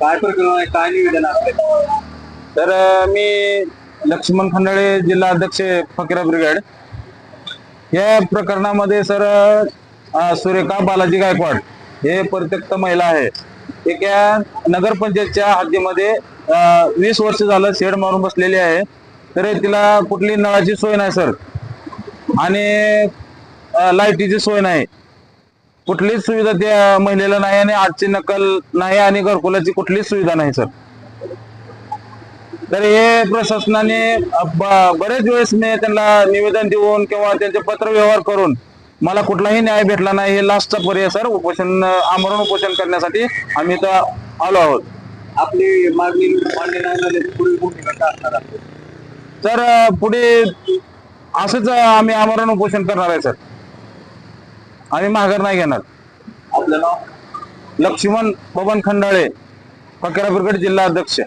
काय प्रकरण आहे? काय निवेदन तर मी लक्ष्मण खंडाळे जिल्हा अध्यक्ष फकीरा ब्रिगेड. या प्रकरणामध्ये सर अ, सुरेखा बालाजी गायकवाड हे परित्यक्त महिला आहे. एका नगरपंचायतच्या हद्दीमध्ये वीस वर्ष झालं शेड मारून बसलेली आहे. तर तिला कुठली नळाची सोय नाही सर. आणि लाईटीची सोय नाही. कुठलीच सुविधा त्या महिलेला नाही आणि आजची नकल नाही आणि घरकुलाची कुठलीच सुविधा नाही सर. तर हे प्रशासनाने बरेच वेळेस मी त्यांना निवेदन देऊन किंवा त्यांचे पत्र व्यवहार करून मला कुठलाही न्याय भेटला नाही हे लास्टचा पर्याय सर उपोषण आमरण उपोषण करण्यासाठी आम्ही इथं आलो आहोत. आपली मागणी मान्य नाही झाली तर पुढील भूमिका असणार? तर पुढे असंच आम्ही आमरण उपोषण करणार आहे सर. आम्ही माघार नाही घेणार. आपलं नाव लक्ष्मण बबन खंडाळे फकीरा जिल्हा अध्यक्ष.